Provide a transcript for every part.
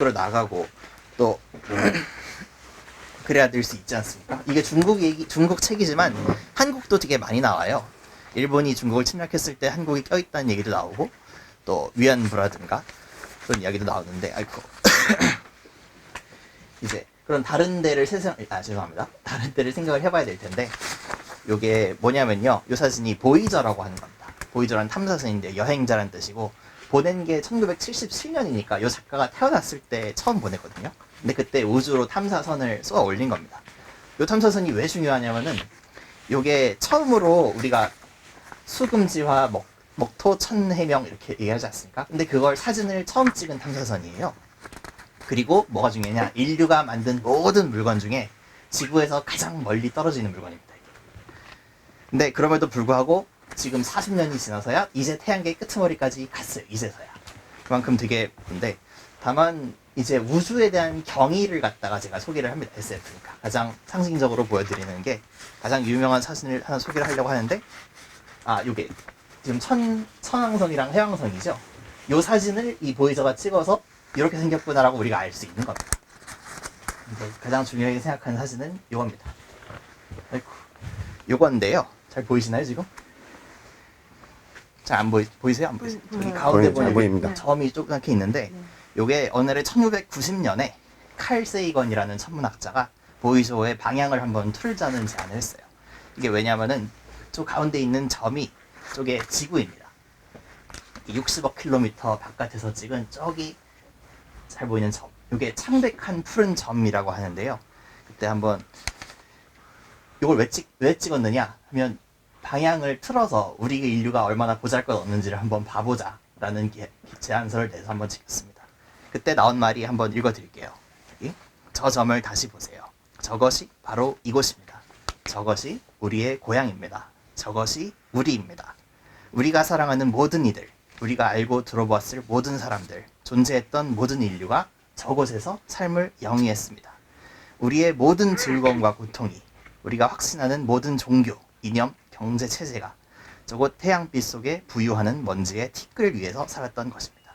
으로 나가고 또 그래야 될 수 있지 않습니까? 이게 중국 얘기, 중국 책이지만 한국도 되게 많이 나와요. 일본이 중국을 침략했을 때 한국이 껴있다는 얘기도 나오고 또 위안부라든가 그런 이야기도 나오는데 아이고 이제 그런 다른 데를 세상 아 죄송합니다 다른 데를 생각을 해봐야 될 텐데 요게 뭐냐면요 요 사진이 보이저라고 하는 겁니다 보이저란 탐사선인데 여행자란 뜻이고 보낸 게 1977년이니까 요 작가가 태어났을 때 처음 보냈거든요 근데 그때 우주로 탐사선을 쏘아 올린 겁니다 요 탐사선이 왜 중요하냐면은 요게 처음으로 우리가 수금지화 먹, 먹토 천해명 이렇게 얘기하지 않습니까? 근데 그걸 사진을 처음 찍은 탐사선이에요. 그리고 뭐가 중요하냐? 인류가 만든 모든 물건 중에 지구에서 가장 멀리 떨어지는 물건입니다. 이게. 근데 그럼에도 불구하고 지금 40년이 지나서야 이제 태양계 끄트머리까지 갔어요. 이제서야. 그만큼 되게 근데 다만 이제 우주에 대한 경의를 갖다가 제가 소개를 합니다. SF니까 가장 상징적으로 보여드리는 게 가장 유명한 사진을 하나 소개를 하려고 하는데 아, 요게 지금 천 천왕성이랑 해왕성이죠. 요 사진을 이 보이저가 찍어서 이렇게 생겼구나라고 우리가 알 수 있는 겁니다. 가장 중요하게 생각하는 사진은 요겁니다. 아이고, 요건데요. 잘 보이시나요 지금? 잘 안 보이 보이세요? 안 보이세요? 보이- 저기 보여요. 가운데 보이- 잘 보면 보입니다. 점이 조그맣게 있는데 네. 요게 어느래 1990년에 칼 세이건이라는 천문학자가 보이저의 방향을 한번 틀자는 제안을 했어요. 이게 왜냐면은 저 가운데 있는 점이 저게 지구입니다. 60억 킬로미터 바깥에서 찍은 저기 잘 보이는 점. 이게 창백한 푸른 점이라고 하는데요. 그때 한번 이걸 왜, 찍, 왜 찍었느냐 하면 방향을 틀어서 우리 인류가 얼마나 보잘것없는지를 한번 봐보자라는 게- 제안서를 내서 한번 찍었습니다. 그때 나온 말이 한번 읽어드릴게요. 저 점을 다시 보세요. 저것이 바로 이곳입니다. 저것이 우리의 고향입니다. 저것이 우리입니다. 우리가 사랑하는 모든 이들, 우리가 알고 들어보았을 모든 사람들, 존재했던 모든 인류가 저곳에서 삶을 영위했습니다. 우리의 모든 즐거움과 고통이, 우리가 확신하는 모든 종교, 이념, 경제 체제가 저곳 태양빛 속에 부유하는 먼지의 티끌 위에서 살았던 것입니다.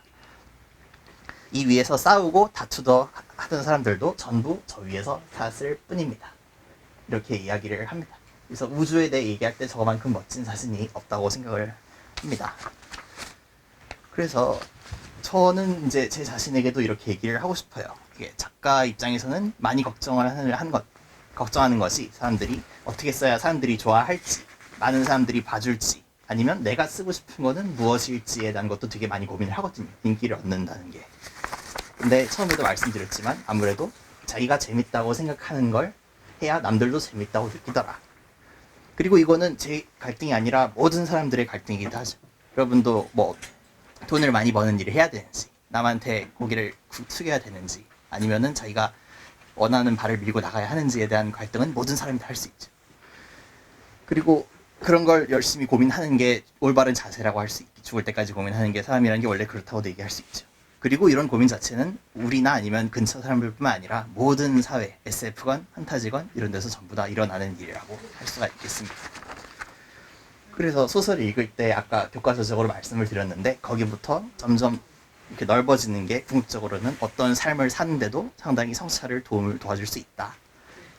이 위에서 싸우고 다투더 하던 사람들도 전부 저 위에서 살았을 뿐입니다. 이렇게 이야기를 합니다. 그래서 우주에 대해 얘기할 때 저만큼 멋진 사진이 없다고 생각을 합니다. 그래서 저는 이제 제 자신에게도 이렇게 얘기를 하고 싶어요. 작가 입장에서는 많이 걱정을 하는 한 것, 걱정하는 것이 사람들이 어떻게 써야 사람들이 좋아할지, 많은 사람들이 봐줄지, 아니면 내가 쓰고 싶은 거는 무엇일지에 대한 것도 되게 많이 고민을 하거든요. 인기를 얻는다는 게. 근데 처음에도 말씀드렸지만 아무래도 자기가 재밌다고 생각하는 걸 해야 남들도 재밌다고 느끼더라. 그리고 이거는 제 갈등이 아니라 모든 사람들의 갈등이기도 하죠. 여러분도 뭐 돈을 많이 버는 일을 해야 되는지, 남한테 고개를 구- 숙여야 되는지, 아니면은 자기가 원하는 발을 밀고 나가야 하는지에 대한 갈등은 모든 사람이 다 할 수 있죠. 그리고 그런 걸 열심히 고민하는 게 올바른 자세라고 할 수 있죠. 죽을 때까지 고민하는 게 사람이라는 게 원래 그렇다고도 얘기할 수 있죠. 그리고 이런 고민 자체는 우리나 아니면 근처 사람들뿐만 아니라 모든 사회, SF건, 판타지건 이런 데서 전부 다 일어나는 일이라고 할 수가 있겠습니다. 그래서 소설을 읽을 때 아까 교과서적으로 말씀을 드렸는데 거기부터 점점 이렇게 넓어지는 게 궁극적으로는 어떤 삶을 사는데도 상당히 성찰을 도움을 도와줄 수 있다.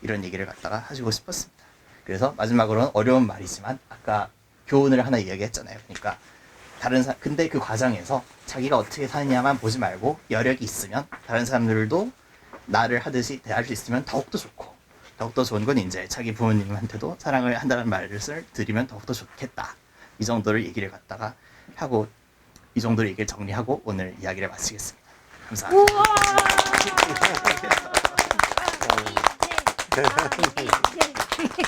이런 얘기를 갖다가 하시고 싶었습니다. 그래서 마지막으로는 어려운 말이지만 아까 교훈을 하나 이야기했잖아요. 그러니까 다른 사 근데 그 과정에서 자기가 어떻게 사느냐만 보지 말고 여력이 있으면 다른 사람들도 나를 하듯이 대할 수 있으면 더욱더 좋고 더욱더 좋은 건 이제 자기 부모님한테도 사랑을 한다는 말을 드리면 더욱더 좋겠다. 이 정도를 얘기를 갖다가 하고 이 정도로 얘기를 정리하고 오늘 이야기를 마치겠습니다. 감사합니다.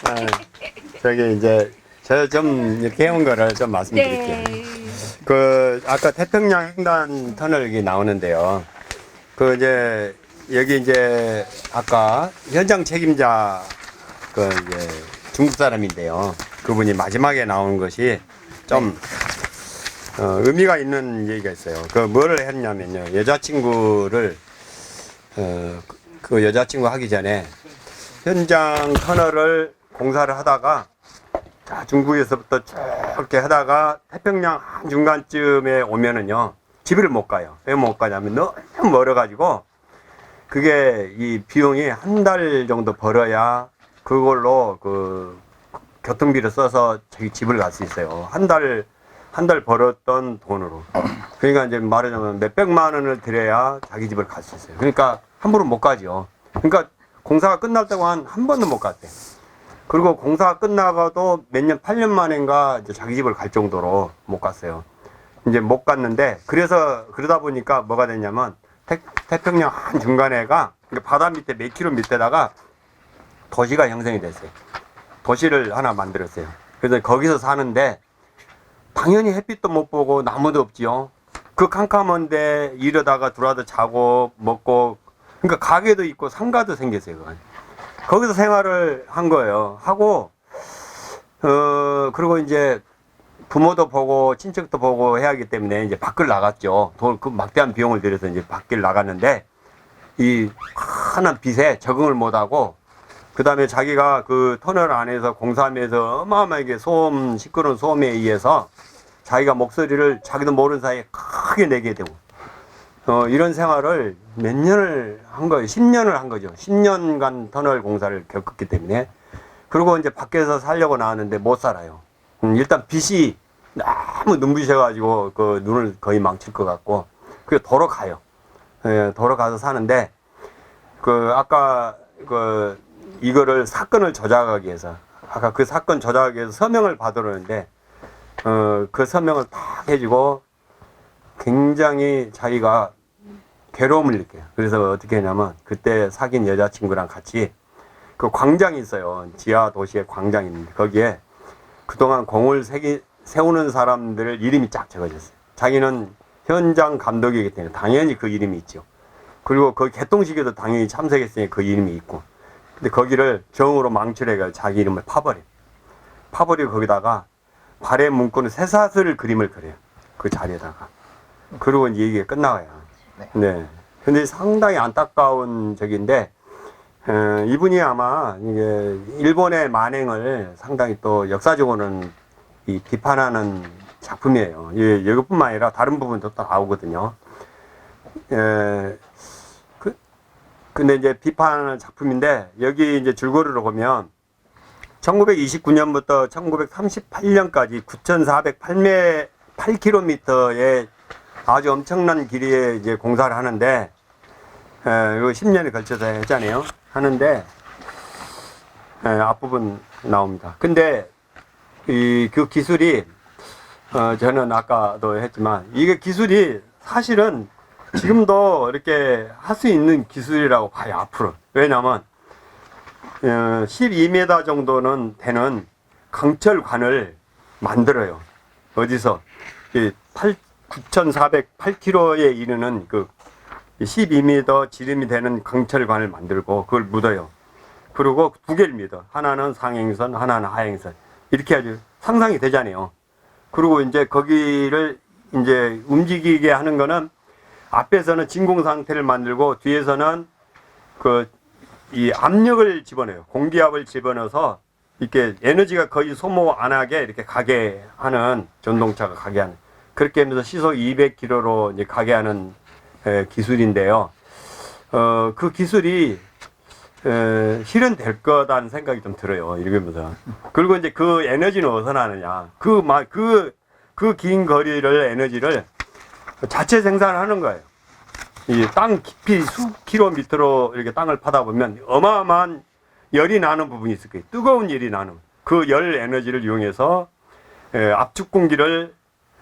아, 저기 이제 저좀 이렇게 해온 거를 좀 말씀드릴게요. 네. 그 아까 태평양 횡단 터널이 나오는데요. 그 이제 여기 이제 아까 현장 책임자 그 이제 중국 사람인데요. 그분이 마지막에 나오는 것이 좀 어, 의미가 있는 얘기가 있어요. 그 뭐를 했냐면요. 여자친구를 어, 그- 그 여자친구 하기 전에 현장 터널을 공사를 하다가 자, 중국에서부터 쭉 이렇게 하다가 태평양 한 중간쯤에 오면은요 집을 못 가요. 왜 못 가냐면 너무 멀어가지고 그게 이 비용이 한 달 정도 벌어야 그걸로 그 교통비를 써서 자기 집을 갈 수 있어요. 한 달, 한 달 벌었던 돈으로. 그러니까 이제 말하자면 몇 백만 원을 들여야 자기 집을 갈 수 있어요. 그러니까 함부로 못 가죠. 그러니까 공사가 끝날 동안 한 번도 못 갔대. 그리고 공사가 끝나가도 몇 년, 8년 만인가 이제 자기 집을 갈 정도로 못 갔어요. 이제 못 갔는데, 그래서, 그러다 보니까 뭐가 됐냐면, 태, 태평양 한 중간에가, 바다 밑에 몇 킬로 밑에다가 도시가 형성이 됐어요. 도시를 하나 만들었어요. 그래서 거기서 사는데, 당연히 햇빛도 못 보고 나무도 없지요. 그 캄캄한데 이러다가 들어와서 자고 먹고, 그러니까 가게도 있고 상가도 생겼어요. 그건. 거기서 생활을 한 거예요. 하고, 어, 그리고 이제 부모도 보고 친척도 보고 해야 하기 때문에 이제 밖을 나갔죠. 돈, 그 막대한 비용을 들여서 이제 밖을 나갔는데, 이 환한 빛에 적응을 못 하고, 그 다음에 자기가 그 터널 안에서 공사하면서 어마어마하게 소음, 시끄러운 소음에 의해서 자기가 목소리를 자기도 모르는 사이에 크게 내게 되고, 어, 이런 생활을 몇 년을 한 거예요. 10년을 한 거죠. 10년간 터널 공사를 겪었기 때문에. 그리고 이제 밖에서 살려고 나왔는데 못 살아요. 음, 일단 빛이 너무 눈부셔가지고 그 눈을 거의 망칠 것 같고, 그게 도로 가요. 예, 도로 가서 사는데, 그, 아까 그, 이거를 사건을 조작하기 위해서, 아까 그 사건 조작하기 위해서 서명을 받으려는데, 어, 그 서명을 딱 해주고, 굉장히 자기가 괴로움을 느껴요. 그래서 어떻게 했냐면 그때 사귄 여자친구랑 같이 그 광장이 있어요. 지하 도시에 광장이 있는데 거기에 그동안 공을 세기, 세우는 사람들 이름이 쫙 적어졌어요. 자기는 현장 감독이기 때문에 당연히 그 이름이 있죠. 그리고 그 개통식에도 당연히 참석했으니 그 이름이 있고. 근데 거기를 정으로 망칠해가 자기 이름을 파버려. 파버리고 거기다가 발에 문구는 쇠사슬 그림을 그려요. 그 자리에다가. 그리고 이제 이게 끝나가요. 네. 네. 근데 상당히 안타까운 적인데, 어, 이분이 아마 이게 일본의 만행을 상당히 또 역사적으로는 이 비판하는 작품이에요. 예, 이것뿐만 아니라 다른 부분도 또 나오거든요. 예, 그, 근데 이제 비판하는 작품인데, 여기 이제 줄거리로 보면, 1929년부터 1938년까지 9,408매 8km의 아주 엄청난 길이에 이제 공사를 하는데, 에, 이거 10년에 걸쳐서 했잖아요. 하는데, 에, 앞부분 나옵니다. 근데, 이, 그 기술이, 어, 저는 아까도 했지만, 이게 기술이 사실은 지금도 이렇게 할 수 있는 기술이라고 봐요, 앞으로. 왜냐면, 어, 12m 정도는 되는 강철관을 만들어요. 어디서? 이 8, 9,408km에 이르는 그 12m 지름이 되는 강철관을 만들고 그걸 묻어요. 그리고 두 개를 믿어. 하나는 상행선, 하나는 하행선. 이렇게 아주 상상이 되잖아요. 그리고 이제 거기를 이제 움직이게 하는 거는 앞에서는 진공 상태를 만들고 뒤에서는 그 이 압력을 집어넣어요. 공기압을 집어넣어서 이렇게 에너지가 거의 소모 안 하게 이렇게 가게 하는 전동차가 가게 하는 그렇게 하면서 시속 200km로 이제 가게 하는 에, 기술인데요. 어, 그 기술이 에, 실현될 거다는 생각이 좀 들어요. 읽으면서. 그리고 이제 그 에너지는 어디서 나느냐. 그, 막, 그, 그 긴 거리를 에너지를 자체 생산하는 거예요. 이 땅 깊이 수 킬로미터로 이렇게 땅을 파다 보면 어마어마한 열이 나는 부분이 있을 거예요. 뜨거운 열이 나는. 그 열 에너지를 이용해서 에, 압축 공기를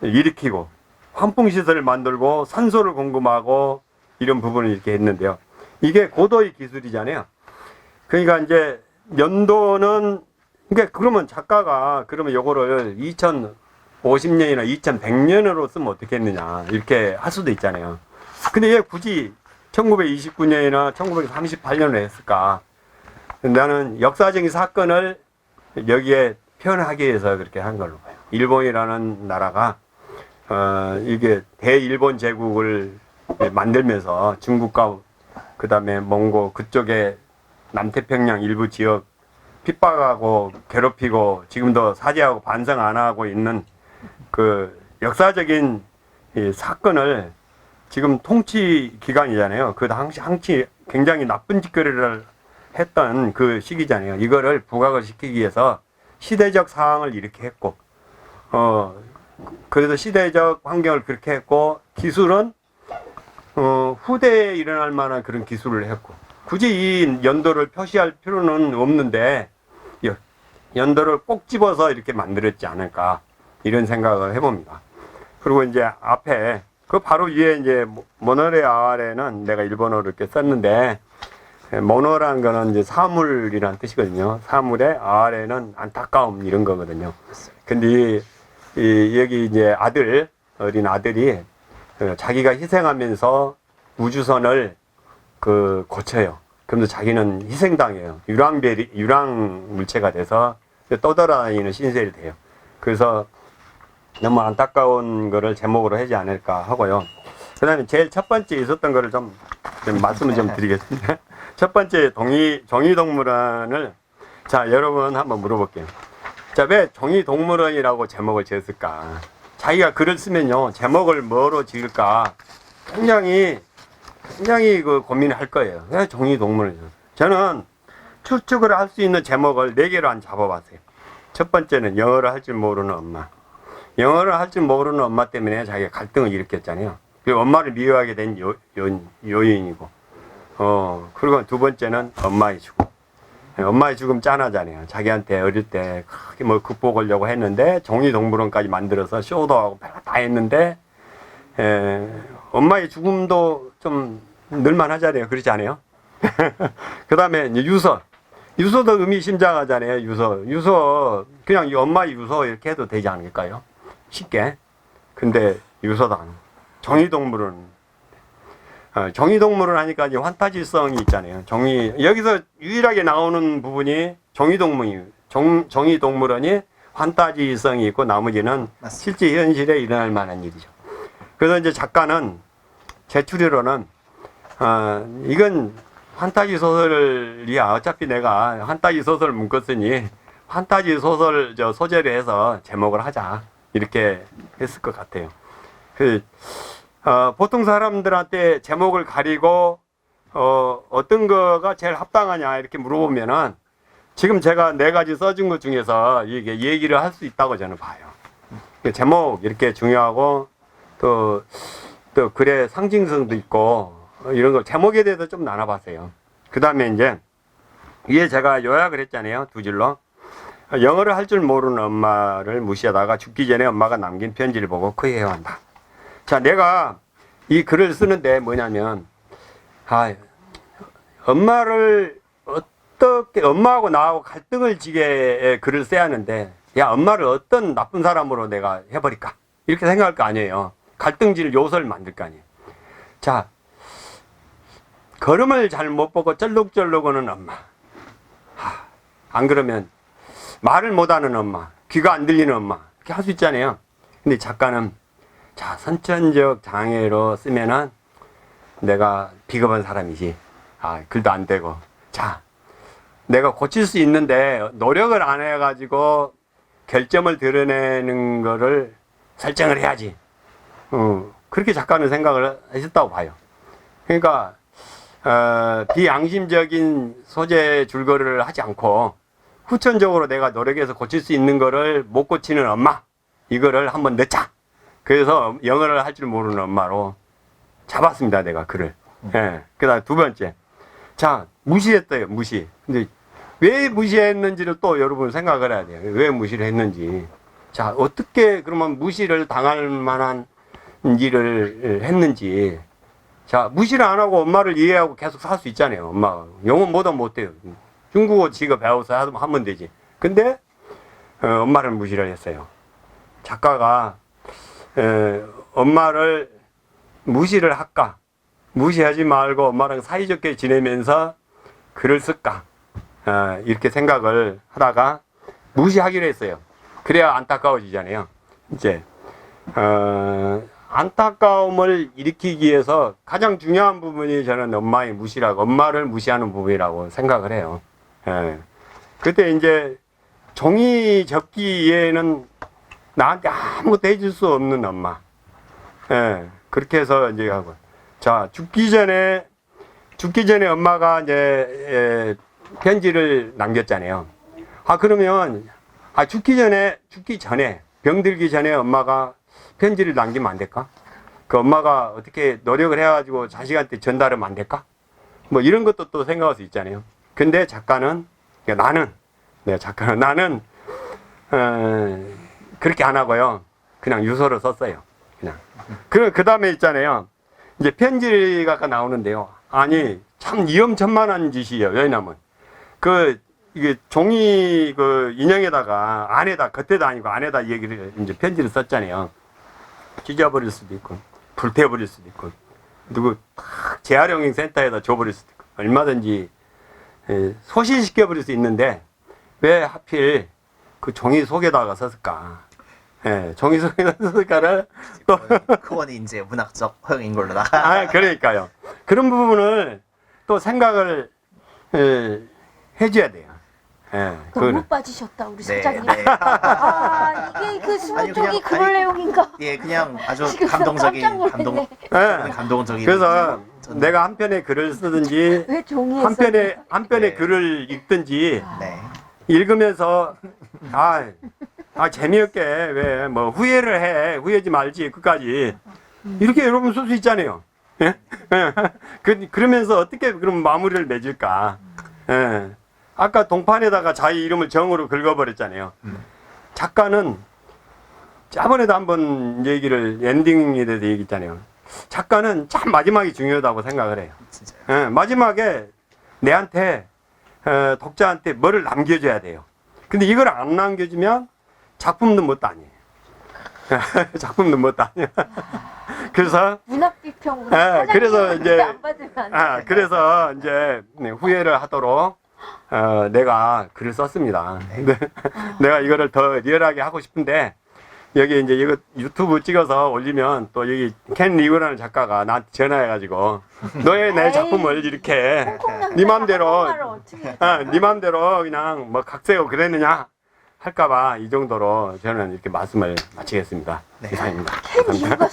일으키고 환풍 시설을 만들고 산소를 공급하고 이런 부분을 이렇게 했는데요. 이게 고도의 기술이잖아요. 그러니까 이제 연도는 그러니까 그러면 작가가 그러면 요거를 2050년이나 2100년으로 쓰면 어떻겠느냐 이렇게 할 수도 있잖아요. 근데 왜 굳이 1929년이나 1938년에 했을까? 나는 역사적인 사건을 여기에 표현하기 위해서 그렇게 한 걸로 봐요. 일본이라는 나라가 어, 이게 대일본 제국을 만들면서 중국과 그 다음에 몽고 그쪽에 남태평양 일부 지역 핍박하고 괴롭히고 지금도 사죄하고 반성 안 하고 있는 그 역사적인 이 사건을 지금 통치 기간이잖아요. 그 당시 항치 굉장히 나쁜 짓거리를 했던 그 시기잖아요. 이거를 부각을 시키기 위해서 시대적 상황을 이렇게 했고, 어, 그래서 시대적 환경을 그렇게 했고, 기술은, 어, 후대에 일어날 만한 그런 기술을 했고, 굳이 이 연도를 표시할 필요는 없는데, 여- 연도를 꼭 집어서 이렇게 만들었지 않을까, 이런 생각을 해봅니다. 그리고 이제 앞에, 그 바로 위에 이제 모노레 아래는 내가 일본어로 이렇게 썼는데, 예, 모노라는 거는 이제 사물이라는 뜻이거든요. 사물의 아래는 안타까움 이런 거거든요. 근데 이, 이 여기 이제 아들 어린 아들이 어, 자기가 희생하면서 우주선을 그 고쳐요. 그러면서 자기는 희생당해요. 유랑별이 유랑 물체가 돼서 떠돌아다니는 신세를 돼요. 그래서 너무 안타까운 거를 제목으로 하지 않을까 하고요. 그 다음에 제일 첫 번째 있었던 거를 좀, 좀 말씀을 좀 드리겠습니다. 첫 번째 동의 종이동물원을 자 여러분 한번 물어볼게요. 자왜 종이동물원이라고 제목을 지었을까? 자기가 글을 쓰면요 제목을 뭐로 지을까 굉장히 굉장히 그 고민을 할 거예요. 왜 종이동물원? 저는 추측을 할 수 있는 제목을 네 개로 한 잡아봤어요. 첫 번째는 영어를 할 줄 모르는 엄마. 영어를 할 줄 모르는 엄마 때문에 자기가 갈등을 일으켰잖아요. 그리고 엄마를 미워하게 된 요, 요, 요인이고. 어, 그리고 두 번째는 엄마의 죽음. 예, 엄마의 죽음 짠하잖아요. 자기한테 어릴 때 크게 뭐 극복하려고 했는데 종이동물원까지 만들어서 쇼도 하고 다 했는데 에, 엄마의 죽음도 좀 늘만 하잖아요. 그렇지 않아요? 그 다음에 유서. 유서도 의미심장하잖아요. 유서. 유서 그냥 이 엄마의 유서 이렇게 해도 되지 않을까요? 쉽게. 근데 유서도 안. 종이동물은 어, 종이동물을 하니까 이제 환타지성이 있잖아요. 종이 여기서 유일하게 나오는 부분이 종이동물이 종, 종이동물원이 환타지성이 있고 나머지는 맞습니다. 실제 현실에 일어날 만한 일이죠. 그래서 이제 작가는 제 추리로는 어, 이건 환타지 소설이야. 어차피 내가 환타지 소설 묶었으니 환타지 소설 저 소재로 해서 제목을 하자 이렇게 했을 것 같아요. 그 어, 보통 사람들한테 제목을 가리고 어, 어떤 거가 제일 합당하냐 이렇게 물어보면은 지금 제가 네 가지 써준 것 중에서 이게 얘기를 할 수 있다고 저는 봐요. 그 제목 이렇게 중요하고 또, 또 글의 상징성도 있고 어, 이런 거 제목에 대해서 좀 나눠봤어요. 그 다음에 이제 위에 제가 요약을 했잖아요. 두 줄로. 어, 영어를 할 줄 모르는 엄마를 무시하다가 죽기 전에 엄마가 남긴 편지를 보고 그해한다. 자, 내가 이 글을 쓰는데 뭐냐면, 아, 엄마를 어떻게, 엄마하고 나하고 갈등을 지게 글을 써야 하는데, 야, 엄마를 어떤 나쁜 사람으로 내가 해버릴까? 이렇게 생각할 거 아니에요. 갈등질 요소를 만들 거 아니에요. 자, 걸음을 잘 못 보고 쩔룩쩔룩 하는 엄마. 하, 안 그러면 말을 못하는 엄마, 귀가 안 들리는 엄마, 이렇게 할 수 있잖아요. 근데 작가는 자, 선천적 장애로 쓰면은 내가 비겁한 사람이지. 아, 글도 안 되고. 자, 내가 고칠 수 있는데 노력을 안 해가지고 결점을 드러내는 거를 설정을 해야지. 어, 그렇게 작가는 생각을 하셨다고 봐요. 그러니까, 어, 비양심적인 소재 줄거리를 하지 않고 후천적으로 내가 노력해서 고칠 수 있는 거를 못 고치는 엄마. 이거를 한번 넣자. 그래서 영어를 할 줄 모르는 엄마로 잡았습니다, 내가 글을. 예. 그 다음 두 번째. 자, 무시했어요, 무시. 근데 왜 무시했는지를 또 여러분 생각을 해야 돼요. 왜 무시를 했는지. 자, 어떻게 그러면 무시를 당할 만한 일을 했는지. 자, 무시를 안 하고 엄마를 이해하고 계속 살 수 있잖아요, 엄마가. 영어 뭐다 못해요. 중국어 지가 배워서 하- 하면 되지. 근데, 어, 엄마를 무시를 했어요. 작가가 에, 엄마를 무시를 할까? 무시하지 말고 엄마랑 사이좋게 지내면서 글을 쓸까? 어, 이렇게 생각을 하다가 무시하기로 했어요. 그래야 안타까워지잖아요. 이제 어, 안타까움을 일으키기 위해서 가장 중요한 부분이 저는 엄마의 무시라고 엄마를 무시하는 부분이라고 생각을 해요. 예. 그때 이제 종이 접기 이외에는 나한테 아무것도 해줄 수 없는 엄마. 예, 그렇게 해서 이제 하고. 자, 죽기 전에 죽기 전에 엄마가 이제 에, 편지를 남겼잖아요. 아 그러면 아 죽기 전에 죽기 전에 병들기 전에 엄마가 편지를 남기면 안 될까? 그 엄마가 어떻게 노력을 해가지고 자식한테 전달하면 안 될까? 뭐 이런 것도 또 생각할 수 있잖아요. 근데 작가는 나는 네 작가는 나는 어, 그렇게 안 하고요. 그냥 유서를 썼어요. 그냥. 그, 그 다음에 있잖아요. 이제 편지가 나오는데요. 아니, 참 위험천만한 짓이에요. 왜냐면. 그, 이게 종이 그 인형에다가 안에다, 겉에다 아니고 안에다 얘기를, 이제 편지를 썼잖아요. 찢어버릴 수도 있고, 불태워버릴 수도 있고, 누구 탁 재활용인 센터에다 줘버릴 수도 있고, 얼마든지 예, 소실시켜버릴 수 있는데, 왜 하필 그 종이 속에다가 썼을까? 예, 종이 속에다 썼을까를 또, 그거는 이제 문학적 허용인 걸로다가. 아, 그러니까요. 그런 부분을 또 생각을 예, 해줘야 돼요. 예, 너무 그거는. 빠지셨다 우리 네, 소장님. 네. 아 이게 그 스무 아니, 그냥- 쪽이 그럴 아니, 내용인가? 예, 그냥 아주 지금 감동적인 놀랐네. 감동, 예. 감동적인. 그래서 저는- 내가 한 편의 글을 쓰든지 왜 종이에 한 편의 한 편의 네. 글을 읽든지 네. 읽으면서 아, 아 재미없게 왜 뭐 후회를 해 후회지 말지 끝까지 이렇게 여러분 쓸 수 있잖아요. 예? 그, 그러면서 어떻게 그럼 마무리를 맺을까? 예. 아까 동판에다가 자기 이름을 정으로 긁어버렸잖아요. 음. 작가는 저번에도 한번 얘기를 엔딩에 대해서 얘기했잖아요. 작가는 참 마지막이 중요하다고 생각을 해요. 예, 마지막에 내한테 어, 독자한테 뭐를 남겨줘야 돼요. 근데 이걸 안 남겨주면 작품도 뭣도 아니에요. 작품도 뭣도 아니에요. 그래서 문학 비평 아, 그래서 이제- 안 받으면 안 돼. 아, 그래서 이제 네, 후회를 하도록 어, 내가 글을 썼습니다. 근데 내가 이거를 더 리얼하게 하고 싶은데 여기 이제 이거 유튜브 찍어서 올리면 또 여기 켄 리그라는 작가가 나한테 전화해가지고 너의 내 에이. 작품을 이렇게 남자가 네 맘대로. 한국말을 어떻게 아, 네 맘대로 그냥 뭐 각세고 그랬느냐 할까봐 이 정도로 저는 이렇게 말씀을 마치겠습니다. 네. 이상입니다. 캔 이유가